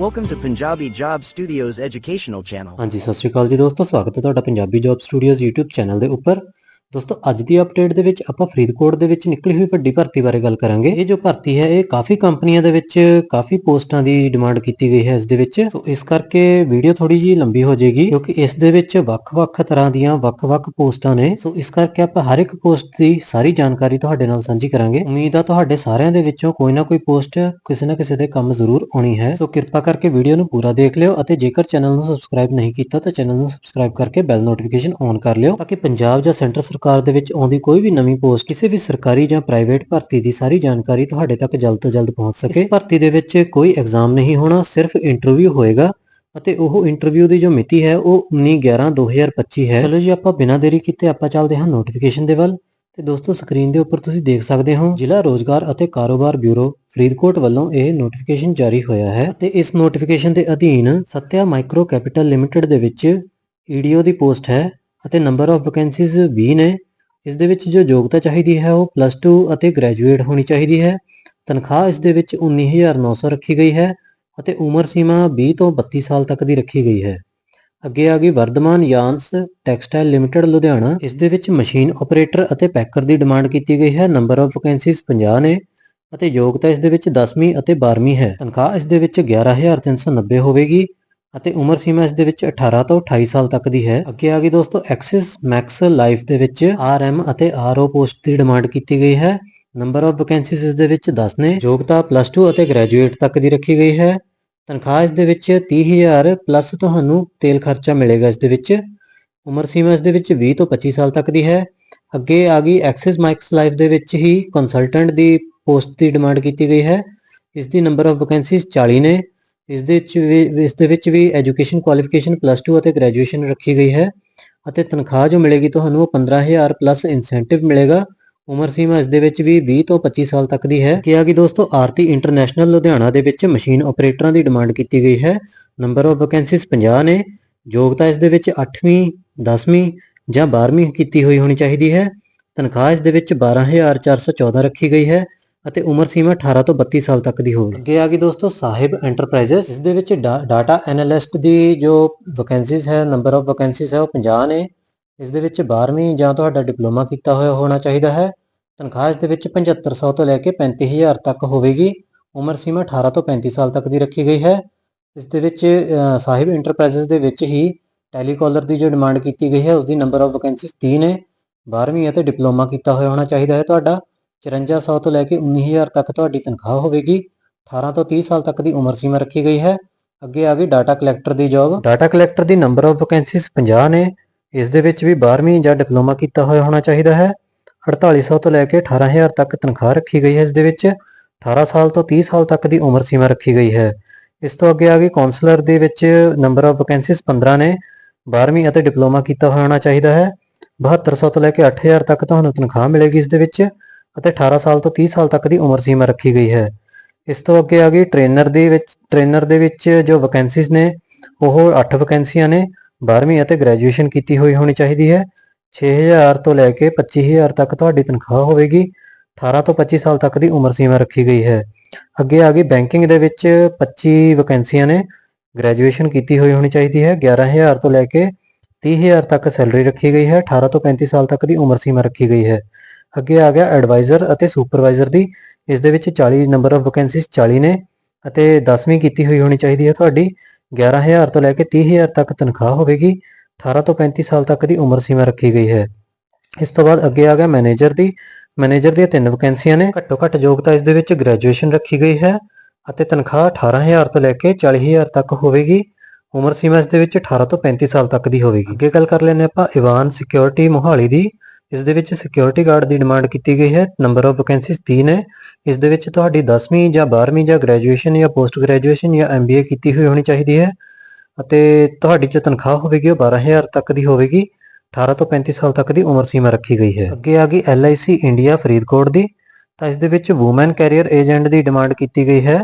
Welcome to Punjabi Job Studios educational channel. ਹਾਂਜੀ ਸਤਿ ਸ਼੍ਰੀ ਅਕਾਲ ਜੀ ਦੋਸਤੋ ਸਵਾਗਤ ਹੈ ਤੁਹਾਡਾ Punjabi job studios YouTube channel ਦੇ ਉੱਪਰ ਦੋਸਤੋ, ਅੱਜ ਦੀ ਅਪਡੇਟ ਦੇ ਵਿੱਚ ਆਪਾਂ ਫਰੀਦਕੋਟ ਦੇ ਵਿੱਚ ਨਿਕਲੀ ਹੋਈ ਵੱਡੀ ਭਰਤੀ ਬਾਰੇ ਗੱਲ ਕਰਾਂਗੇ। ਇਹ ਜੋ ਭਰਤੀ ਹੈ, ਇਹ ਕਾਫੀ ਕੰਪਨੀਆਂ ਦੇ ਵਿੱਚ ਕਾਫੀ ਪੋਸਟਾਂ ਦੀ ਡਿਮਾਂਡ ਕੀਤੀ ਗਈ ਹੈ ਇਸ ਦੇ ਵਿੱਚ। ਸੋ, ਇਸ ਕਰਕੇ ਵੀਡੀਓ ਥੋੜੀ ਜੀ ਲੰਬੀ ਹੋ ਜਾਏਗੀ, ਕਿਉਂਕਿ ਇਸ ਦੇ ਵਿੱਚ ਵੱਖ-ਵੱਖ ਤਰ੍ਹਾਂ ਦੀਆਂ ਵੱਖ-ਵੱਖ ਪੋਸਟਾਂ ਨੇ। ਸੋ, ਇਸ ਕਰਕੇ ਆਪਾਂ ਹਰ ਇੱਕ ਪੋਸਟ ਦੀ ਸਾਰੀ ਜਾਣਕਾਰੀ ਤੁਹਾਡੇ ਨਾਲ ਸਾਂਝੀ ਕਰਾਂਗੇ। ਉਮੀਦ ਆ ਤੁਹਾਡੇ ਸਾਰਿਆਂ ਦੇ ਵਿੱਚੋਂ ਕੋਈ ਨਾ ਕੋਈ ਪੋਸਟ ਕਿਸੇ ਨਾ ਕਿਸੇ ਦੇ ਕੰਮ ਜ਼ਰੂਰ ਆਉਣੀ ਹੈ। ਸੋ, ਕਿਰਪਾ ਕਰਕੇ ਵੀਡੀਓ ਨੂੰ ਪੂਰਾ ਦੇਖ ਲਿਓ ਅਤੇ ਜੇਕਰ ਚੈਨਲ ਨੂੰ ਸਬਸਕ੍ਰਾਈਬ ਨਹੀਂ ਕੀਤਾ ਤਾਂ ਚੈਨਲ ਨੂੰ ਸਬਸਕ੍ਰਾਈਬ ਕਰਕੇ ਬੈਲ ਨੋਟੀਫਿਕੇਸ਼ਨ ਔਨ ਕਰ ਲਿਓ, ਤਾਂ ਕਿ ਪੰਜਾਬ ਜਾਂ ਸੈਂਟਰ ਸਰਕਾਰ ਦੇ ਵਿੱਚ ਆਉਂਦੀ ਕੋਈ ਵੀ ਨਵੀਂ ਪੋਸਟ ਕਿਸੇ ਵੀ ਸਰਕਾਰੀ ਜਾਂ ਪ੍ਰਾਈਵੇਟ ਭਰਤੀ ਦੀ ਸਾਰੀ ਜਾਣਕਾਰੀ ਤੁਹਾਡੇ ਤੱਕ ਜਲਦ ਤੋਂ ਜਲਦ ਪਹੁੰਚ ਸਕੇ। ਇਸ ਭਰਤੀ ਦੇ ਵਿੱਚ ਕੋਈ ਐਗਜ਼ਾਮ ਨਹੀਂ ਹੋਣਾ ਸਿਰਫ ਇੰਟਰਵਿਊ ਹੋਏਗਾ ਅਤੇ ਉਹ ਇੰਟਰਵਿਊ ਦੀ ਜੋ ਮਿਤੀ ਹੈ ਉਹ 19/11/2025 ਹੈ। ਚਲੋ ਜੀ ਆਪਾਂ ਬਿਨਾਂ ਦੇਰੀ ਕੀਤੇ ਆਪਾਂ ਚੱਲਦੇ ਹਾਂ ਨੋਟੀਫਿਕੇਸ਼ਨ ਦੇ ਵੱਲ। ਤੇ ਦੋਸਤੋ ਸਕਰੀਨ ਦੇ ਉੱਪਰ ਤੁਸੀਂ ਦੇਖ ਸਕਦੇ ਹੋ ਜ਼ਿਲ੍ਹਾ ਰੋਜ਼ਗਾਰ ਅਤੇ ਕਾਰੋਬਾਰ ਬਿਊਰੋ ਫਰੀਦਕੋਟ ਵੱਲੋਂ ਇਹ ਨੋਟੀਫਿਕੇਸ਼ਨ ਜਾਰੀ ਹੋਇਆ ਹੈ। ਤੇ ਇਸ ਨੋਟੀਫਿਕੇਸ਼ਨ ਦੇ ਅਧੀਨ ਸਤਿਆ ਮਾਈਕਰੋ ਕੈਪੀਟਲ ਲਿਮਟਿਡ ਦੇ ਵਿੱਚ ਈਡੀਓ ਦੀ ਪੋਸਟ ਹੈ। ਅਤੇ ਨੰਬਰ ਆਫ ਵੈਕੈਂਸੀਜ਼ 20 ਨੇ। ਇਸ ਦੇ ਵਿੱਚ ਜੋ ਯੋਗਤਾ ਚਾਹੀਦੀ ਹੈ, ਉਹ ਪਲੱਸ 2 ਅਤੇ ਗ੍ਰੈਜੂਏਟ ਹੋਣੀ ਚਾਹੀਦੀ ਹੈ। ਤਨਖਾਹ ਇਸ ਦੇ ਵਿੱਚ 19900 ਰੱਖੀ ਗਈ ਹੈ ਅਤੇ ਉਮਰ ਸੀਮਾ 20 ਤੋਂ 32 ਸਾਲ ਤੱਕ ਦੀ ਰੱਖੀ ਗਈ ਹੈ। ਅੱਗੇ ਆ ਗਈ Vardhman yarns textile limited Ludhiana. ਇਸ ਦੇ ਵਿੱਚ ਮਸ਼ੀਨ ਆਪਰੇਟਰ ਅਤੇ ਪੈਕਰ ਦੀ ਡਿਮਾਂਡ ਕੀਤੀ ਗਈ ਹੈ। ਨੰਬਰ ਆਫ ਵੈਕੈਂਸੀਜ਼ 50 ਨੇ ਅਤੇ ਯੋਗਤਾ ਇਸ ਦੇ ਵਿੱਚ 10ਵੀਂ ਅਤੇ 12ਵੀਂ ਹੈ। ਤਨਖਾਹ ਇਸ ਦੇ ਵਿੱਚ 11390 ਹੋਵੇਗੀ ਅਤੇ ਉਮਰ ਸੀਮਾ ਇਸ ਦੇ ਵਿੱਚ 18 ਤੋਂ 28 ਸਾਲ ਤੱਕ ਦੀ ਹੈ। ਅੱਗੇ ਆ ਗਈ ਦੋਸਤੋ ਐਕਸਿਸ ਮੈਕਸ ਲਾਈਫ ਦੇ ਵਿੱਚ ਆਰਐਮ ਅਤੇ ਆਰਓ ਪੋਸਟ ਦੀ ਡਿਮਾਂਡ ਕੀਤੀ ਗਈ ਹੈ। ਨੰਬਰ ਆਫ ਵੈਕੈਂਸੀਜ਼ ਇਸ ਦੇ ਵਿੱਚ 10 ਨੇ। ਯੋਗਤਾ ਪਲੱਸ 2 ਅਤੇ ਗ੍ਰੈਜੂਏਟ ਤੱਕ ਦੀ ਰੱਖੀ ਗਈ ਹੈ। ਤਨਖਾਹ ਇਸ ਦੇ ਵਿੱਚ 30000 ਪਲੱਸ ਤੁਹਾਨੂੰ ਤੇਲ ਖਰਚਾ ਮਿਲੇਗਾ ਇਸ ਦੇ ਵਿੱਚ। ਉਮਰ ਸੀਮਾ ਇਸ ਦੇ ਵਿੱਚ 20 ਤੋਂ 25 ਸਾਲ ਤੱਕ ਦੀ ਹੈ। ਅੱਗੇ ਆ ਗਈ ਐਕਸਿਸ ਮਾਈਕਸ ਲਾਈਫ ਦੇ ਵਿੱਚ ਹੀ ਕੰਸਲਟੈਂਟ ਦੀ ਪੋਸਟ ਦੀ ਡਿਮਾਂਡ ਕੀਤੀ ਗਈ ਹੈ। ਇਸ ਦੀ ਨੰਬਰ ਆਫ ਵੈਕੈਂਸੀਜ਼ 40 ਨੇ। ਇਸ ਦੇ ਵਿੱਚ ਵੀ, ਇਸ ਦੇ ਵਿੱਚ ਵੀ ਐਜੂਕੇਸ਼ਨ ਕੁਆਲੀਫਿਕੇਸ਼ਨ ਪਲੱਸ 2 ਅਤੇ ਗ੍ਰੈਜੂਏਸ਼ਨ ਰੱਖੀ ਗਈ ਹੈ ਅਤੇ ਤਨਖਾਹ ਜੋ ਮਿਲੇਗੀ ਤੁਹਾਨੂੰ ਉਹ 15000 ਪਲੱਸ ਇਨਸੈਂਟਿਵ ਮਿਲੇਗਾ। ਉਮਰ ਸੀਮਾ ਇਸ ਦੇ ਵਿੱਚ ਵੀ 20 ਤੋਂ 25 ਸਾਲ ਤੱਕ ਦੀ ਹੈ। ਕਿਹਾ ਕਿ ਦੋਸਤੋ, ਆਰਤੀ ਇੰਟਰਨੈਸ਼ਨਲ ਲੁਧਿਆਣਾ ਦੇ ਵਿੱਚ ਮਸ਼ੀਨ ਆਪਰੇਟਰਾਂ ਦੀ ਡਿਮਾਂਡ ਕੀਤੀ ਗਈ ਹੈ। ਨੰਬਰ ਆਫ ਵੈਕੈਂਸੀਜ਼ 50 ਨੇ। ਯੋਗਤਾ ਇਸ ਦੇ ਵਿੱਚ 8ਵੀਂ 10ਵੀਂ ਜਾਂ 12ਵੀਂ ਕੀਤੀ ਹੋਈ ਹੋਣੀ ਚਾਹੀਦੀ ਹੈ। ਤਨਖਾਹ ਇਸ ਦੇ ਵਿੱਚ 12414 ਰੱਖੀ ਗਈ ਹੈ। ਅਤੇ ਉਮਰ ਸੀਮਾ 18 ਤੋਂ 32 ਸਾਲ ਤੱਕ ਦੀ ਹੋਵੇਗੀ ਅੱਗੇ ਆ ਗਈ ਦੋਸਤੋ ਸਾਹਿਬ ਐਂਟਰਪ੍ਰਾਈਜ਼ਸ ਇਸ ਦੇ ਵਿੱਚ ਡਾਟਾ ਐਨਾਲਿਸਟ ਦੀ ਜੋ ਵੈਕੈਂਸੀਜ਼ ਹੈ ਨੰਬਰ ਆਫ ਵੈਕੈਂਸੀਜ਼ ਹੈ, ਉਹ 50 ਨੇ। ਇਸ ਦੇ ਵਿੱਚ 12ਵੀਂ ਜਾਂ ਤੁਹਾਡਾ ਡਿਪਲੋਮਾ ਕੀਤਾ ਹੋਇਆ ਹੋਣਾ ਚਾਹੀਦਾ ਹੈ। ਤਨਖਾਹ ਇਸ ਦੇ ਵਿੱਚ 7500 ਤੋਂ ਲੈ ਕੇ 35000 ਤੱਕ ਹੋਵੇਗੀ। ਉਮਰ ਸੀਮਾ 18 ਤੋਂ 35 ਸਾਲ ਤੱਕ ਦੀ ਰੱਖੀ ਗਈ ਹੈ। ਇਸ ਦੇ ਵਿੱਚ ਸਾਹਿਬ ਐਂਟਰਪ੍ਰਾਈਜ਼ਸ ਦੇ ਵਿੱਚ ਹੀ ਟੈਲੀਕਾਲਰ ਦੀ ਜੋ ਡਿਮਾਂਡ ਕੀਤੀ ਗਈ ਹੈ, ਉਸ ਦੀ ਨੰਬਰ ਆਫ ਵੈਕੈਂਸੀਜ਼ 30 ਨੇ। 12ਵੀਂ ਅਤੇ ਡਿਪਲੋਮਾ ਕੀਤਾ ਹੋਇਆ ਹੋਣਾ ਚਾਹੀਦਾ ਹੈ ਤੁਹਾਡਾ। 5400 ਤੋਂ ਲੈ ਕੇ 19000 ਤੱਕ ਤੁਹਾਡੀ ਤਨਖਾਹ ਹੋਵੇਗੀ। 18 ਤੋਂ 30 ਸਾਲ ਤੱਕ ਦੀ ਉਮਰ ਸੀਮਾ ਰੱਖੀ ਗਈ ਹੈ। ਅੱਗੇ ਆ ਗਈ ਡਾਟਾ ਕਲੈਕਟਰ ਦੀ ਜੌਬ ਡਾਟਾ ਕਲੈਕਟਰ ਦੀ ਨੰਬਰ ਆਫ ਵੈਕੈਂਸੀਜ਼ 50 ਨੇ। ਇਸ ਦੇ ਵਿੱਚ ਵੀ 12ਵੀਂ ਜਾਂ ਡਿਪਲੋਮਾ ਕੀਤਾ ਹੋਇਆ ਹੋਣਾ ਚਾਹੀਦਾ ਹੈ। 4800 ਤੋਂ ਲੈ ਕੇ 18000 ਤੱਕ ਤਨਖਾਹ ਰੱਖੀ ਗਈ ਹੈ ਇਸ ਦੇ ਵਿੱਚ। 18 ਸਾਲ ਤੋਂ 30 ਸਾਲ ਤੱਕ ਦੀ ਉਮਰ ਸੀਮਾ ਰੱਖੀ ਗਈ ਹੈ। ਇਸ ਤੋਂ ਅੱਗੇ ਆ ਗਈ ਕਾਉਂਸਲਰ ਦੇ ਵਿੱਚ ਨੰਬਰ ਆਫ ਵੈਕੈਂਸੀਜ਼ 15 ਨੇ। 12ਵੀਂ ਅਤੇ ਡਿਪਲੋਮਾ ਕੀਤਾ ਹੋਇਆ ਹੋਣਾ ਚਾਹੀਦਾ ਹੈ। 7200 ਤੋਂ ਲੈ ਕੇ 8000 ਤੱਕ ਤੁਹਾਨੂੰ ਤਨਖਾਹ ਮਿਲੇਗੀ ਇਸ ਦੇ ਵਿੱਚ। ਅਤੇ 18 ਸਾਲ ਤੋਂ 30 ਸਾਲ ਤੱਕ ਦੀ ਉਮਰ ਸੀਮਾ ਰੱਖੀ ਗਈ ਹੈ। ਇਸ ਤੋਂ ਅੱਗੇ ਆ ਗਈ ਟ੍ਰੇਨਰ ਦੇ ਵਿੱਚ ਟ੍ਰੇਨਰ ਦੇ ਵਿੱਚ ਜੋ ਵੈਕੈਂਸੀਜ਼ ਨੇ, ਉਹ 8 ਵੈਕੈਂਸੀਆਂ ਨੇ 12ਵੀਂ ਅਤੇ ਗ੍ਰੈਜੂਏਸ਼ਨ ਕੀਤੀ ਹੋਈ ਹੋਣੀ ਚਾਹੀਦੀ ਹੈ। 6000 ਤੋਂ ਲੈ ਕੇ 25000 ਤੱਕ ਤੁਹਾਡੀ ਤਨਖਾਹ ਹੋਵੇਗੀ। 18 ਤੋਂ 25 ਸਾਲ ਤੱਕ ਦੀ ਉਮਰ ਸੀਮਾ ਰੱਖੀ ਗਈ ਹੈ। ਅੱਗੇ ਆ ਗਈ ਬੈਂਕਿੰਗ ਦੇ ਵਿੱਚ 25 ਵੈਕੈਂਸੀਆਂ ਨੇ ਗ੍ਰੈਜੂਏਸ਼ਨ ਕੀਤੀ ਹੋਈ ਹੋਣੀ ਚਾਹੀਦੀ ਹੈ। 11000 ਤੋਂ ਲੈ ਕੇ 30000 ਤੱਕ ਸੈਲਰੀ ਰੱਖੀ ਗਈ ਹੈ। 18 ਤੋਂ 35 ਸਾਲ ਤੱਕ ਦੀ ਉਮਰ ਸੀਮਾ ਰੱਖੀ ਗਈ ਹੈ। ਅੱਗੇ ਆ ਗਿਆ ਐਡਵਾਈਜ਼ਰ ਅਤੇ ਸੁਪਰਵਾਈਜ਼ਰ ਦੀ। ਇਸ ਦੇ ਵਿੱਚ 40 ਨੰਬਰ ਆਫ ਵੈਕੈਂਸੀਜ਼ 40 ਨੇ ਅਤੇ 10ਵੀਂ ਕੀਤੀ ਹੋਈ ਹੋਣੀ ਚਾਹੀਦੀ ਹੈ ਤੁਹਾਡੀ। 11000 ਤੋਂ ਲੈ ਕੇ 30000 ਤੱਕ ਤਨਖਾਹ ਹੋਵੇਗੀ। 18 ਤੋਂ 35 ਸਾਲ ਤੱਕ ਦੀ ਉਮਰ ਸੀਮਾ ਰੱਖੀ ਗਈ ਹੈ। ਇਸ ਤੋਂ ਬਾਅਦ ਅੱਗੇ ਆ ਗਿਆ ਮੈਨੇਜਰ ਦੀ। ਮੈਨੇਜਰ ਦੀਆਂ ਤਿੰਨ ਵੈਕੈਂਸੀਆਂ ਨੇ। ਘੱਟੋ ਘੱਟ ਯੋਗਤਾ ਇਸ ਦੇ ਵਿੱਚ ਗ੍ਰੈਜੂਏਸ਼ਨ ਰੱਖੀ ਗਈ ਹੈ ਅਤੇ ਤਨਖਾਹ 18000 ਤੋਂ ਲੈ ਕੇ 40000 ਤੱਕ ਹੋਵੇਗੀ। ਉਮਰ ਸੀਮਾ ਇਸ ਦੇ ਵਿੱਚ 18 ਤੋਂ 35 ਸਾਲ ਤੱਕ ਦੀ ਹੋਵੇਗੀ। ਅੱਗੇ ਗੱਲ ਕਰ ਲੈਂਦੇ ਆਪਾਂ ਇਵਾਨ ਸਿਕਿਉਰਿਟੀ ਮੋਹਾਲੀ ਦੀ। ਇਸ ਦੇ ਵਿੱਚ ਸਿਕਿਉਰਿਟੀ ਗਾਰਡ ਦੀ ਡਿਮਾਂਡ ਕੀਤੀ ਗਈ ਹੈ ਨੰਬਰ ਆਫ ਵੈਕੈਂਸੀਜ਼ 3 ਹੈ ਇਸ ਦੇ ਵਿੱਚ ਤੁਹਾਡੀ 10ਵੀਂ ਜਾਂ 12ਵੀਂ ਜਾਂ ਗ੍ਰੈਜੂਏਸ਼ਨ ਜਾਂ ਪੋਸਟ ਗ੍ਰੈਜੂਏਸ਼ਨ ਜਾਂ ਐਮਬੀਏ ਕੀਤੀ ਹੋਈ ਹੋਣੀ ਚਾਹੀਦੀ ਹੈ ਅਤੇ ਤੁਹਾਡੀ ਜੋ ਤਨਖਾਹ ਹੋਵੇਗੀ ਉਹ 12000 ਤੱਕ ਦੀ ਹੋਵੇਗੀ। 18 ਤੋਂ 35 ਸਾਲ ਤੱਕ ਦੀ ਉਮਰ ਸੀਮਾ ਰੱਖੀ ਗਈ ਹੈ। ਅੱਗੇ ਆ ਗਈ LIC ਇੰਡੀਆ ਫਰੀਦਕੋਟ ਦੀ। ਤਾਂ ਇਸ ਦੇ ਵਿੱਚ ਔਮਨ ਕੈਰੀਅਰ ਏਜੰਟ ਦੀ ਡਿਮਾਂਡ ਕੀਤੀ ਗਈ ਹੈ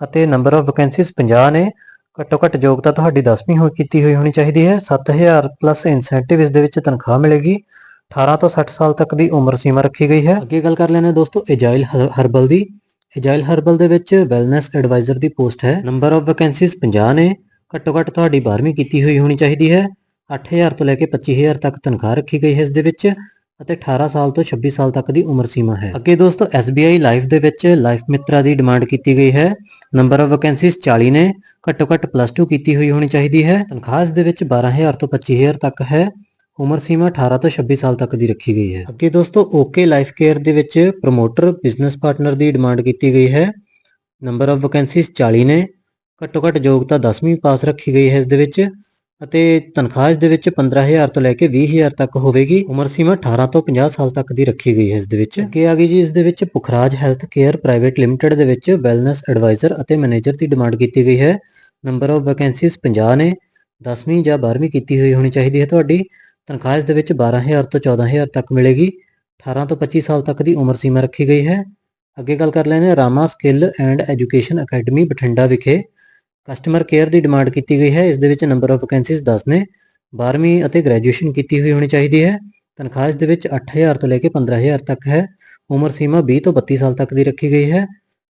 ਅਤੇ ਨੰਬਰ ਆਫ ਵੈਕੈਂਸੀਜ਼ 50 ਨੇ। ਘੱਟੋ ਘੱਟ ਯੋਗਤਾ ਤੁਹਾਡੀ 10ਵੀਂ ਹੋ ਕੀਤੀ ਹੋਈ ਹੋਣੀ ਚਾਹੀਦੀ ਹੈ। 7000 ਪਲੱਸ ਇਨਸੈਂਟਿਵ ਇਸ ਦੇ ਵਿੱਚ ਤਨਖਾਹ ਮਿਲੇਗੀ। 18 ਤੋਂ 60 ਸਾਲ ਤੱਕ ਦੀ ਉਮਰ ਸੀਮਾ ਰੱਖੀ ਗਈ ਹੈ। ਅੱਗੇ ਗੱਲ ਕਰ ਲੈਂਦੇ ਹਾਂ ਦੋਸਤੋ ਐਜਾਈਲ ਹਰਬਲ ਦੀ। ਐਜਾਈਲ ਹਰਬਲ ਦੇ ਵਿੱਚ ਵੈਲਨੈਸ ਐਡਵਾਈਜ਼ਰ ਦੀ ਪੋਸਟ ਹੈ। ਨੰਬਰ ਆਫ ਵੈਕੈਂਸੀਜ਼ 50 ਨੇ। ਘੱਟੋ ਘੱਟ ਤੁਹਾਡੀ 12ਵੀਂ ਕੀਤੀ ਹੋਈ ਹੋਣੀ ਚਾਹੀਦੀ ਹੈ। 8000 ਤੋਂ ਲੈ ਕੇ 25000 ਤੱਕ ਤਨਖਾਹ ਰੱਖੀ ਗਈ ਹੈ ਇਸ ਦੇ ਵਿੱਚ ਅਤੇ 18 ਸਾਲ ਤੋਂ 26 ਸਾਲ ਤੱਕ ਦੀ ਉਮਰ ਸੀਮਾ ਹੈ। ਅੱਗੇ ਦੋਸਤੋ SBI ਲਾਈਫ ਦੇ ਵਿੱਚ ਲਾਈਫ ਮਿੱਤਰਾ ਦੀ ਡਿਮਾਂਡ ਕੀਤੀ ਗਈ ਹੈ। ਨੰਬਰ ਆਫ ਵੈਕੈਂਸੀਜ਼ 40 ਨੇ। ਘੱਟੋ ਘੱਟ ਪਲੱਸ 2 ਕੀਤੀ ਹੋਈ ਹੋਣੀ ਚਾਹੀਦੀ ਹੈ। ਤਨਖਾਹ ਇਸ ਦੇ ਵਿੱਚ 12000 ਤੋਂ 25000 ਤੱਕ ਹੈ। ਉਮਰ ਸੀਮਾ 18 ਤੋਂ 26 ਸਾਲ ਤੱਕ ਦੀ ਰੱਖੀ ਗਈ ਹੈ। ਅੱਗੇ ਦੋਸਤੋ ਓਕੇ ਲਾਈਫ ਕੇਅਰ ਦੇ ਵਿੱਚ ਪ੍ਰੋਮੋਟਰ ਬਿਜ਼ਨਸ ਪਾਰਟਨਰ ਦੀ ਡਿਮਾਂਡ ਕੀਤੀ ਗਈ ਹੈ। ਨੰਬਰ ਆਫ ਵੈਕੈਂਸੀਜ਼ 40 ਨੇ। ਘੱਟੋ ਘੱਟ ਯੋਗਤਾ 10ਵੀਂ ਪਾਸ ਰੱਖੀ ਗਈ ਹੈ ਇਸ ਦੇ ਵਿੱਚ ਅਤੇ ਤਨਖਾਹ ਇਸ ਦੇ ਵਿੱਚ 15000 ਤੋਂ ਲੈ ਕੇ 20000 ਤੱਕ ਹੋਵੇਗੀ। ਉਮਰ ਸੀਮਾ 18 ਤੋਂ 50 ਸਾਲ ਤੱਕ ਦੀ ਰੱਖੀ ਗਈ ਹੈ ਇਸ ਦੇ ਵਿੱਚ। ਅੱਗੇ ਆ ਗਈ ਜੀ, ਇਸ ਦੇ ਵਿੱਚ Pukhraj health care private limited ਦੇ ਵਿੱਚ ਵੈਲਨੈਸ ਐਡਵਾਈਜ਼ਰ ਅਤੇ ਮੈਨੇਜਰ ਦੀ ਡਿਮਾਂਡ ਕੀਤੀ ਗਈ ਹੈ। ਨੰਬਰ ਆਫ ਵੈਕੈਂਸੀਜ਼ 50 ਨੇ। 10ਵੀਂ ਜਾਂ 12ਵੀਂ ਕੀਤੀ ਹੋਈ ਹੋਣੀ ਚਾਹੀਦੀ ਹੈ ਤੁਹਾਡੀ। ਤਨਖਾਹ ਇਸ ਦੇ ਵਿੱਚ 12000 ਤੋਂ 14000 ਤੱਕ ਮਿਲੇਗੀ। 18 ਤੋਂ 25 ਸਾਲ ਤੱਕ ਦੀ ਉਮਰ ਸੀਮਾ ਰੱਖੀ ਗਈ ਹੈ। ਅੱਗੇ ਗੱਲ ਕਰ ਲੈਂਦੇ ਹਾਂ, Rama skill and education academy Bathinda ਵਿਖੇ ਕਸਟਮਰ ਕੇਅਰ ਦੀ ਡਿਮਾਂਡ ਕੀਤੀ ਗਈ ਹੈ। ਇਸ ਦੇ ਵਿੱਚ ਨੰਬਰ ਆਫ ਵੈਕੈਂਸੀਜ਼ 10 ਨੇ। 12ਵੀਂ ਅਤੇ ਗ੍ਰੈਜੂਏਸ਼ਨ ਕੀਤੀ ਹੋਈ ਹੋਣੀ ਚਾਹੀਦੀ ਹੈ। ਤਨਖਾਹ ਇਸ ਦੇ ਵਿੱਚ 8000 ਤੋਂ ਲੈ ਕੇ 15000 ਤੱਕ ਹੈ। ਉਮਰ ਸੀਮਾ 20 ਤੋਂ 32 ਸਾਲ ਤੱਕ ਦੀ ਰੱਖੀ ਗਈ ਹੈ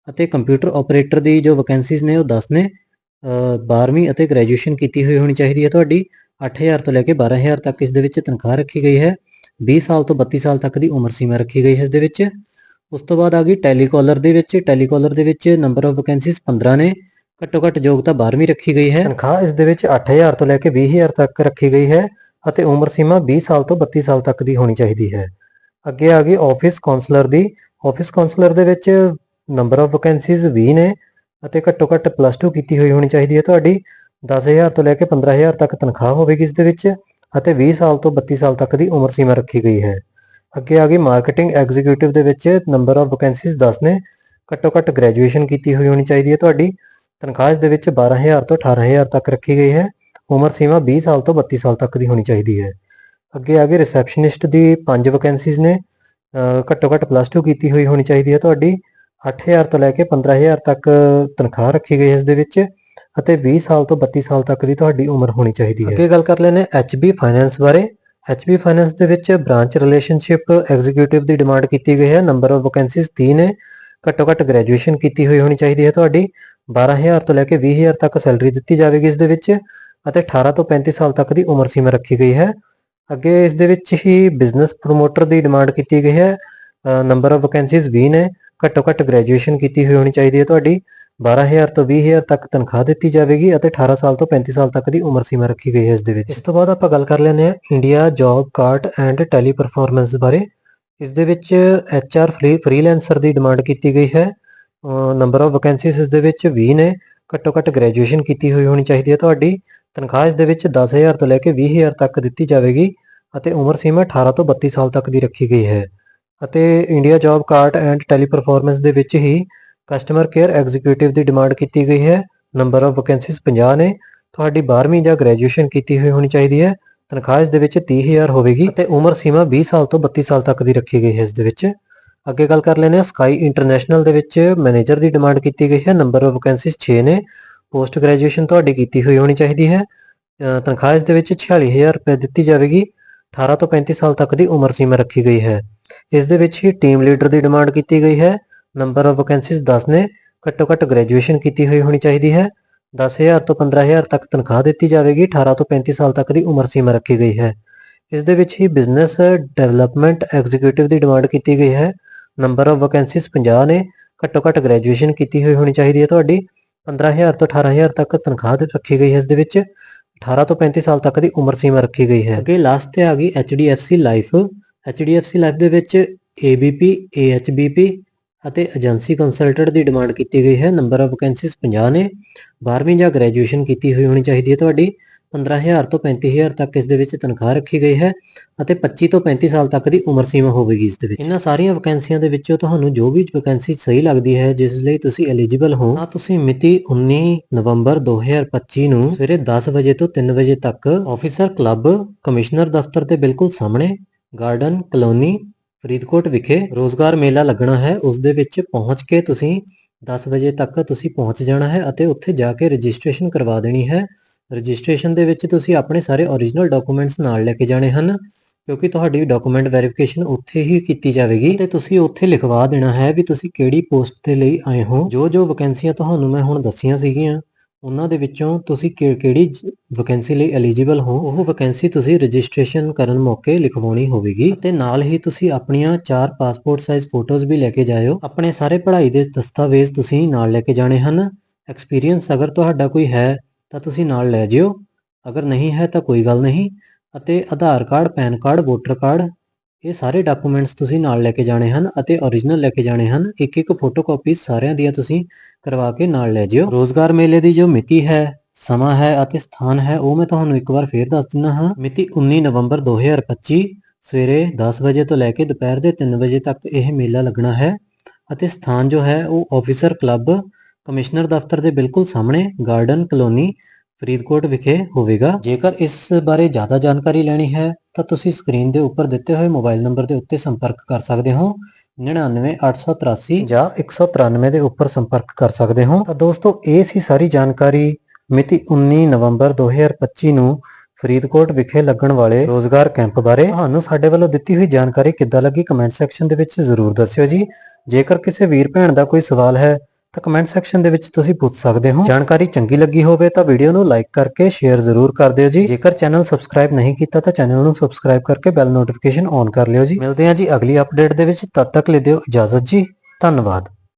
ਅਤੇ ਕੰਪਿਊਟਰ ਆਪਰੇਟਰ ਦੀ ਜੋ ਵੈਕੈਂਸੀਜ਼ ਨੇ ਉਹ 10 ਨੇ। 12ਵੀਂ ਅਤੇ ਗ੍ਰੈਜੂਏਸ਼ਨ ਕੀਤੀ ਹੋਈ ਹੋਣੀ ਚਾਹੀਦੀ ਹੈ ਤੁਹਾਡੀ। 8000 ਤੋਂ ਲੈ ਕੇ 12000 ਤੱਕ ਇਸ ਦੇ ਵਿੱਚ ਤਨਖਾਹ ਰੱਖੀ ਗਈ ਹੈ। 20 ਸਾਲ ਤੋਂ 32 ਸਾਲ ਤੱਕ ਦੀ ਉਮਰ ਸੀਮਾ ਰੱਖੀ ਗਈ ਹੈ ਇਸ ਦੇ ਵਿੱਚ। ਉਸ ਤੋਂ ਬਾਅਦ ਆ ਗਈ ਟੈਲੀਕਾਲਰ ਦੇ ਵਿੱਚ। ਟੈਲੀਕਾਲਰ ਦੇ ਵਿੱਚ ਨੰਬਰ ਆਫ ਵੈਕੈਂਸੀਜ਼ 15 ਨੇ। ਘੱਟੋ ਘੱਟ ਯੋਗਤਾ 12ਵੀਂ ਰੱਖੀ ਗਈ ਹੈ। ਤਨਖਾਹ ਇਸ ਦੇ ਵਿੱਚ 8000 ਤੋਂ ਲੈ ਕੇ 20000 ਤੱਕ ਰੱਖੀ ਗਈ ਹੈ ਅਤੇ ਉਮਰ ਸੀਮਾ 20 ਸਾਲ ਤੋਂ 32 ਸਾਲ ਤੱਕ ਦੀ ਹੋਣੀ ਚਾਹੀਦੀ ਹੈ। ਅੱਗੇ ਆ ਗਈ ਆਫਿਸ ਕਾਉਂਸਲਰ ਦੀ। ਆਫਿਸ ਕਾਉਂਸਲਰ ਦੇ ਵਿੱਚ ਨੰਬਰ ਆਫ ਵੈਕੈਂਸੀਜ਼ 20 ਨੇ ਅਤੇ ਘੱਟੋ ਘੱਟ ਪਲੱਸ 2 ਕੀਤੀ ਹੋਈ ਹੋਣੀ ਚਾਹੀਦੀ ਹੈ ਤੁਹਾਡੀ। 10000 ਤੋਂ ਲੈ ਕੇ 15000 ਤੱਕ ਤਨਖਾਹ ਹੋਵੇਗੀ ਇਸ ਦੇ ਵਿੱਚ ਅਤੇ 20 ਸਾਲ ਤੋਂ 32 ਸਾਲ ਤੱਕ ਦੀ ਉਮਰ ਸੀਮਾ ਰੱਖੀ ਗਈ ਹੈ। ਅੱਗੇ ਆ ਗਈ ਮਾਰਕੀਟਿੰਗ ਐਗਜ਼ੀਕਿਊਟਿਵ ਦੇ ਵਿੱਚ ਨੰਬਰ ਆਫ ਵੈਕੈਂਸੀਜ਼ 10 ਨੇ। ਘੱਟੋ ਘੱਟ ਗ੍ਰੈਜੂਏਸ਼ਨ ਕੀਤੀ ਹੋਈ ਹੋਣੀ ਚਾਹੀਦੀ ਹੈ। ਤੁਹਾਡੀ ਤਨਖਾਹ ਇਸ ਦੇ ਵਿੱਚ 12000 ਤੋਂ 18000 ਤੱਕ ਰੱਖੀ ਗਈ ਹੈ। ਉਮਰ ਸੀਮਾ 20 ਸਾਲ ਤੋਂ 32 ਸਾਲ ਤੱਕ ਦੀ ਹੋਣੀ ਚਾਹੀਦੀ ਹੈ। ਅੱਗੇ ਆ ਗਈ ਰਿਸੈਪਸ਼ਨਿਸਟ ਦੀ 5 ਵੈਕੈਂਸੀਜ਼ ਨੇ। ਘੱਟੋ ਘੱਟ ਪਲੱਸ 2 ਕੀਤੀ ਹੋਈ ਹੋਣੀ ਚਾਹੀਦੀ ਹੈ। ਤੁਹਾਡੀ 8000 ਤੋਂ ਲੈ ਕੇ 15000 ਤੱਕ ਤਨਖਾਹ ਰੱਖੀ ਗਈ ਹੈ ਇਸ ਦੇ ਵਿੱਚ। ਅਤੇ 20 ਸਾਲ ਤੋਂ 32 ਸਾਲ ਤੱਕ ਦੀ ਤੁਹਾਡੀ ਉਮਰ ਹੋਣੀ ਚਾਹੀਦੀ ਹੈ। ਅੱਗੇ ਗੱਲ ਕਰ ਲੈਨੇ HB ਫਾਈਨੈਂਸ ਬਾਰੇ। HB ਫਾਈਨੈਂਸ ਦੇ ਵਿੱਚ ਬ੍ਰਾਂਚ ਰਿਲੇਸ਼ਨਸ਼ਿਪ ਐਗਜ਼ੀਕਿਊਟਿਵ ਦੀ ਡਿਮਾਂਡ ਕੀਤੀ ਗਈ ਹੈ। ਨੰਬਰ ਆਫ ਵੈਕੈਂਸੀਜ਼ 30 ਨੇ। ਘੱਟੋ ਘੱਟ ਗ੍ਰੈਜੂਏਸ਼ਨ ਕੀਤੀ ਹੋਈ ਹੋਣੀ ਚਾਹੀਦੀ ਹੈ ਤੁਹਾਡੀ। 12000 ਤੋਂ ਲੈ ਕੇ 20000 ਤੱਕ ਸੈਲਰੀ ਦਿੱਤੀ ਜਾਵੇਗੀ ਇਸ ਦੇ ਵਿੱਚ ਅਤੇ 18 ਤੋਂ 35 ਸਾਲ ਤੱਕ ਦੀ ਉਮਰ ਸੀਮਾ ਰੱਖੀ ਗਈ ਹੈ। ਅੱਗੇ ਇਸ ਦੇ ਵਿੱਚ ਹੀ ਬਿਜ਼ਨਸ ਪ੍ਰੋਮੋਟਰ ਦੀ ਡਿਮਾਂਡ ਕੀਤੀ ਗਈ ਹੈ। ਨੰਬਰ ਆਫ ਵੈਕੈਂਸੀਜ਼ 20 ਨੇ। ਘੱਟੋ ਘੱਟ ਗ੍ਰੈਜੂਏਸ਼ਨ ਕੀਤੀ ਹੋਈ ਹੋਣੀ ਚਾਹੀਦੀ ਹੈ। ਤੁਹਾਡੀ 12000 ਤੋਂ 20000 ਤੱਕ ਤਨਖਾਹ ਦਿੱਤੀ ਜਾਵੇਗੀ ਅਤੇ 18 ਸਾਲ ਤੋਂ 35 ਸਾਲ ਤੱਕ ਦੀ ਉਮਰ ਸੀਮਾ ਰੱਖੀ ਗਈ ਹੈ ਇਸ ਦੇ ਵਿੱਚ। ਇਸ ਤੋਂ ਬਾਅਦ ਆਪਾਂ ਗੱਲ ਕਰ ਲੈਂਦੇ ਹਾਂ India job cart and tele performance ਬਾਰੇ। ਇਸ ਦੇ ਵਿੱਚ HR ਫ੍ਰੀਲੈਂਸਰ ਦੀ ਡਿਮਾਂਡ ਕੀਤੀ ਗਈ ਹੈ। ਨੰਬਰ ਆਫ ਵੈਕੈਂਸੀਜ਼ ਇਸ ਦੇ ਵਿੱਚ 20 ਨੇ। ਘੱਟੋ ਘੱਟ ਗ੍ਰੈਜੂਏਸ਼ਨ ਕੀਤੀ ਹੋਈ ਹੋਣੀ ਚਾਹੀਦੀ ਹੈ। ਤੁਹਾਡੀ ਤਨਖਾਹ ਇਸ ਦੇ ਵਿੱਚ 10000 ਤੋਂ ਲੈ ਕੇ 20000 ਤੱਕ ਦਿੱਤੀ ਜਾਵੇਗੀ ਅਤੇ ਉਮਰ ਸੀਮਾ 18 ਤੋਂ 32 ਸਾਲ ਤੱਕ ਦੀ ਰੱਖੀ ਗਈ ਹੈ। ਅਤੇ India job cart and tele performance ਦੇ ਵਿੱਚ ਹੀ ਕਸਟਮਰ ਕੇਅਰ ਐਗਜ਼ੀਕਿਊਟਿਵ ਦੀ ਡਿਮਾਂਡ ਕੀਤੀ ਗਈ ਹੈ। ਨੰਬਰ ਆਫ ਵੈਕੈਂਸੀਜ਼ 50 ਨੇ। ਤੁਹਾਡੀ 12ਵੀਂ ਜਾਂ ਗ੍ਰੈਜੂਏਸ਼ਨ ਕੀਤੀ ਹੋਈ ਹੋਣੀ ਚਾਹੀਦੀ ਹੈ। ਤਨਖਾਹ ਇਸ ਦੇ ਵਿੱਚ 30000 ਹੋਵੇਗੀ ਅਤੇ ਉਮਰ ਸੀਮਾ 20 ਸਾਲ ਤੋਂ 32 ਸਾਲ ਤੱਕ ਦੀ ਰੱਖੀ ਗਈ ਹੈ ਇਸ ਦੇ ਵਿੱਚ। ਅੱਗੇ ਗੱਲ ਕਰ ਲੈਂਦੇ ਹਾਂ। ਸਕਾਈ ਇੰਟਰਨੈਸ਼ਨਲ ਦੇ ਵਿੱਚ ਮੈਨੇਜਰ ਦੀ ਡਿਮਾਂਡ ਕੀਤੀ ਗਈ ਹੈ। ਨੰਬਰ ਆਫ ਵੈਕੈਂਸੀਜ਼ 6 ਨੇ। ਪੋਸਟ ਗ੍ਰੈਜੂਏਸ਼ਨ ਤੁਹਾਡੀ ਕੀਤੀ ਹੋਈ ਹੋਣੀ ਚਾਹੀਦੀ ਹੈ। ਤਨਖਾਹ ਇਸ ਦੇ ਵਿੱਚ 46000 ਰੁਪਏ ਦਿੱਤੀ ਜਾਵੇਗੀ। 18 ਤੋਂ 35 ਸਾਲ ਤੱਕ ਦੀ ਉਮਰ ਸੀਮਾ ਰੱਖੀ ਗਈ ਹੈ। ਇਸ ਦੇ ਵਿੱਚ ਹੀ ਟੀਮ ਲੀਡਰ ਦੀ ਡਿਮਾਂਡ ਕੀਤੀ ਗਈ ਹੈ। ਨੰਬਰ ਆਫ ਵੈਕੈਂਸੀਜ਼ 10 ਨੇ। ਘੱਟੋ ਘੱਟ ਗ੍ਰੈਜੂਏਸ਼ਨ ਕੀਤੀ ਹੋਈ ਹੋਣੀ ਚਾਹੀਦੀ ਹੈ। 10000 ਤੋਂ 15000 ਤੱਕ ਤਨਖਾਹ ਦਿੱਤੀ ਜਾਵੇਗੀ। 18 ਤੋਂ 35 ਸਾਲ ਤੱਕ ਦੀ ਉਮਰ ਸੀਮਾ ਰੱਖੀ ਗਈ ਹੈ। ਇਸ ਦੇ ਵਿੱਚ ਹੀ ਬਿਜ਼ਨਸ ਡਿਵੈਲਪਮੈਂਟ ਐਗਜ਼ੀਕਿਊਟਿਵ ਦੀ ਡਿਮਾਂਡ ਕੀਤੀ ਗਈ ਹੈ। ਨੰਬਰ ਆਫ ਵੈਕੈਂਸੀਜ਼ 50 ਨੇ। ਘੱਟੋ ਘੱਟ ਗ੍ਰੈਜੂਏਸ਼ਨ ਕੀਤੀ ਹੋਈ ਹੋਣੀ ਚਾਹੀਦੀ ਹੈ ਤੁਹਾਡੀ। 15000 ਤੋਂ 18000 ਤੱਕ ਤਨਖਾਹ ਦੇ ਰੱਖੀ ਗਈ ਹੈ ਇਸ ਦੇ ਵਿੱਚ। 18 ਤੋਂ 35 ਸਾਲ ਤੱਕ ਦੀ ਉਮਰ ਸੀਮਾ ਰੱਖੀ ਗਈ ਹੈ। ਅੱਗੇ ਲਾਸਟ ਤੇ ਆ ਗਈ HDFC ਲਾਈਫ HDFC ਲਾਈਫ ਦੇ ਵਿੱਚ ABP AHBP ਅਤੇ ਏਜੰਸੀ ਕੰਸਲਟੈਂਟ ਦੀ ਡਿਮਾਂਡ ਕੀਤੀ ਗਈ ਹੈ। ਨੰਬਰ ਆਫ ਵੈਕੈਂਸੀਜ਼ 50 ਨੇ। 12ਵੀਂ ਜਾਂ ਗ੍ਰੈਜੂਏਸ਼ਨ ਕੀਤੀ ਹੋਈ ਹੋਣੀ ਚਾਹੀਦੀ ਹੈ। ਤੁਹਾਡੀ 15000 ਤੋਂ 35000 ਤੱਕ ਇਸ ਦੇ ਵਿੱਚ ਤਨਖਾਹ ਰੱਖੀ ਗਈ ਹੈ ਅਤੇ 25 ਤੋਂ 35 ਸਾਲ ਤੱਕ ਦੀ ਉਮਰ ਸੀਮਾ ਹੋਵੇਗੀ ਇਸ ਦੇ ਵਿੱਚ। ਇਹਨਾਂ ਸਾਰੀਆਂ ਵੈਕੈਂਸੀਆਂ ਦੇ ਵਿੱਚੋਂ ਤੁਹਾਨੂੰ ਜੋ ਵੀ ਵੈਕੈਂਸੀ ਸਹੀ ਲੱਗਦੀ ਹੈ, ਜਿਸ ਲਈ ਤੁਸੀਂ ਐਲੀਜੀਬਲ ਹੋ, ਤਾਂ ਤੁਸੀਂ ਮਿਤੀ 19 ਨਵੰਬਰ 2025 ਨੂੰ ਸਵੇਰੇ 10 ਵਜੇ ਤੋਂ 3 ਵਜੇ ਤੱਕ ਆਫੀਸਰ ਕਲੱਬ ਕਮਿਸ਼ਨਰ ਦਫ਼ਤਰ ਦੇ ਬਿਲਕੁਲ ਸਾਹਮਣੇ ਗਾਰਡਨ ਕਲੋਨੀ, ਫਰੀਦਕੋਟ ਵਿਖੇ ਰੋਜ਼ਗਾਰ ਮੇਲਾ ਲੱਗਣਾ ਹੈ। ਉਸ ਦੇ ਵਿੱਚ ਪਹੁੰਚ ਕੇ ਤੁਸੀਂ 10 ਵਜੇ ਤੱਕ ਤੁਸੀਂ ਪਹੁੰਚ ਜਾਣਾ ਹੈ ਅਤੇ ਉੱਥੇ ਜਾ ਕੇ ਰਜਿਸਟ੍ਰੇਸ਼ਨ ਕਰਵਾ ਦੇਣੀ ਹੈ। ਰਜਿਸਟ੍ਰੇਸ਼ਨ ਦੇ ਵਿੱਚ ਤੁਸੀਂ ਆਪਣੇ ਸਾਰੇ ਓਰੀਜਨਲ ਡਾਕੂਮੈਂਟਸ ਨਾਲ ਲੈ ਕੇ ਜਾਣੇ ਹਨ, ਕਿਉਂਕਿ ਤੁਹਾਡੀ ਡਾਕੂਮੈਂਟ ਵੈਰੀਫਿਕੇਸ਼ਨ ਉੱਥੇ ਹੀ ਕੀਤੀ ਜਾਵੇਗੀ ਤੇ ਤੁਸੀਂ ਉੱਥੇ ਲਿਖਵਾ ਦੇਣਾ ਹੈ ਵੀ ਤੁਸੀਂ ਕਿਹੜੀ ਪੋਸਟ ਦੇ ਲਈ ਆਏ ਹੋ। ਜੋ ਜੋ ਵੈਕੈਂਸੀਆਂ ਤੁਹਾਨੂੰ ਮੈਂ ਹੁਣ ਦੱਸੀਆਂ ਸੀਗੀਆਂ ਉਹਨਾਂ ਦੇ ਵਿੱਚੋਂ ਤੁਸੀਂ ਕਿ- ਕਿਹੜੀ ਵੈਕੈਂਸੀ ਲਈ ਐਲੀਜੀਬਲ ਹੋ, ਉਹ ਵੈਕੈਂਸੀ ਤੁਸੀਂ ਰਜਿਸਟ੍ਰੇਸ਼ਨ ਕਰਨ ਮੌਕੇ ਲਿਖਵਾਉਣੀ ਹੋਵੇਗੀ ਤੇ ਨਾਲ ਹੀ ਤੁਸੀਂ ਆਪਣੀਆਂ ਚਾਰ ਪਾਸਪੋਰਟ ਸਾਈਜ਼ ਫੋਟੋਜ਼ ਵੀ ਲੈ ਕੇ ਜਾਇਓ। ਆਪਣੇ ਸਾਰੇ ਪੜ੍ਹਾਈ ਦੇ ਦਸਤਾਵੇਜ਼ ਤੁਸੀਂ ਨਾਲ ਲੈ ਕੇ ਜਾਣੇ ਹਨ। ਐਕਸਪੀਰੀਅੰਸ ਅਗਰ ਤੁਹਾਡਾ ਕੋਈ ਹੈ, ਤਾਂ ਤੁਸੀਂ ਨਾਲ ਲੈ ਜਿਓ। ਅਗਰ ਨਹੀਂ ਹੈ, ਤਾਂ ਕੋਈ ਗੱਲ ਨਹੀਂ। ਅਤੇ Aadhaar card, PAN card, voter card ਇਹ ਸਾਰੇ ਡਾਕੂਮੈਂਟਸ ਤੁਸੀਂ ਨਾਲ ਲੈ ਕੇ ਜਾਣੇ ਹਨ ਅਤੇ origignal ਲੈ ਕੇ ਜਾਣੇ ਹਨ। ਇੱਕ ਇੱਕ ਫੋਟੋਕਾਪੀ ਸਾਰਿਆਂ ਦੀਆਂ ਤੁਸੀਂ ਕਰਵਾ ਕੇ ਨਾਲ ਲੈ ਜਿਓ। ਰੋਜ਼ਗਾਰ ਮੇਲੇ ਦੀ ਜੋ ਮਿਤੀ ਹੈ, ਸਮਾਂ ਹੈ ਅਤੇ ਸਥਾਨ ਹੈ, ਉਹ ਮੈਂ ਤੁਹਾਨੂੰ ਇੱਕ ਵਾਰ ਫੇਰ ਦੱਸ ਦਿੰਦਾ ਹਾਂ। ਮਿਤੀ 19 ਨਵੰਬਰ 2025 ਸਵੇਰੇ 10 ਵਜੇ ਤੋਂ ਲੈ ਕੇ ਦੁਪਹਿਰ ਦੇ 3 ਵਜੇ ਤੱਕ ਇਹ ਮੇਲਾ ਲੱਗਣਾ ਹੈ ਅਤੇ ਸਥਾਨ ਜੋ ਹੈ, ਉਹ ਆਫੀਸਰ ਕਲੱਬ ਕਮਿਸ਼ਨਰ ਦਫ਼ਤਰ ਦੇ ਬਿਲਕੁਲ ਸਾਹਮਣੇ ਗਾਰਡਨ ਕਲੋਨੀ ਫਰੀਦਕੋਟ ਵਿਖੇ ਹੋਵੇਗਾ। ਜੇਕਰ ਇਸ ਬਾਰੇ ਜ਼ਿਆਦਾ ਜਾਣਕਾਰੀ ਲੈਣੀ ਹੈ, ਤਾਂ ਤੁਸੀਂ ਸਕਰੀਨ ਦੇ ਉੱਪਰ ਦਿੱਤੇ ਹੋਏ ਮੋਬਾਈਲ ਨੰਬਰ ਦੇ ਉੱਤੇ ਸੰਪਰਕ ਕਰ ਸਕਦੇ ਹੋ। 99883 ਜਾਂ 193 ਦੇ ਉੱਪਰ ਸੰਪਰਕ ਕਰ ਸਕਦੇ ਹੋ। ਤਾਂ ਦੋਸਤੋ, ਇਹ ਸੀ ਸਾਰੀ ਜਾਣਕਾਰੀ ਮਿਤੀ 19 ਨਵੰਬਰ 2025 ਨੂੰ ਫਰੀਦਕੋਟ ਵਿਖੇ ਲੱਗਣ ਵਾਲੇ ਰੋਜ਼ਗਾਰ ਕੈਂਪ ਬਾਰੇ। ਤੁਹਾਨੂੰ ਸਾਡੇ ਵੱਲੋਂ ਦਿੱਤੀ ਹੋਈ ਜਾਣਕਾਰੀ ਕਿੱਦਾਂ ਲੱਗੀ, ਕਮੈਂਟ ਸੈਕਸ਼ਨ ਦੇ ਵਿੱਚ ਜ਼ਰੂਰ ਦੱਸਿਓ ਜੀ। ਜੇਕਰ ਕਿਸੇ ਵੀਰ ਭੈਣ ਦਾ ਕੋਈ ਸਵਾਲ ਹੈ ਤਾਂ ਕਮੈਂਟ ਸੈਕਸ਼ਨ ਦੇ ਵਿੱਚ ਤੁਸੀਂ ਪੁੱਛ ਸਕਦੇ ਹੋ। ਜਾਣਕਾਰੀ ਚੰਗੀ ਲੱਗੀ ਹੋਵੇ ਤਾਂ ਵੀਡੀਓ ਨੂੰ ਲਾਈਕ ਕਰਕੇ ਸ਼ੇਅਰ ਜ਼ਰੂਰ ਕਰ ਦਿਓ ਜੀ। ਜੇਕਰ ਚੈਨਲ ਸਬਸਕ੍ਰਾਈਬ ਨਹੀਂ ਕੀਤਾ ਤਾਂ ਚੈਨਲ ਨੂੰ ਸਬਸਕ੍ਰਾਈਬ ਕਰਕੇ ਬੈਲ ਨੋਟੀਫਿਕੇਸ਼ਨ ਔਨ ਕਰ ਲਿਓ ਜੀ। ਮਿਲਦੇ ਹਾਂ ਜੀ ਅਗਲੀ ਅਪਡੇਟ ਦੇ ਵਿੱਚ। ਤਦ ਤੱਕ ਲਈ ਦਿਓ ਇਜਾਜ਼ਤ ਜੀ। ਧੰਨਵਾਦ।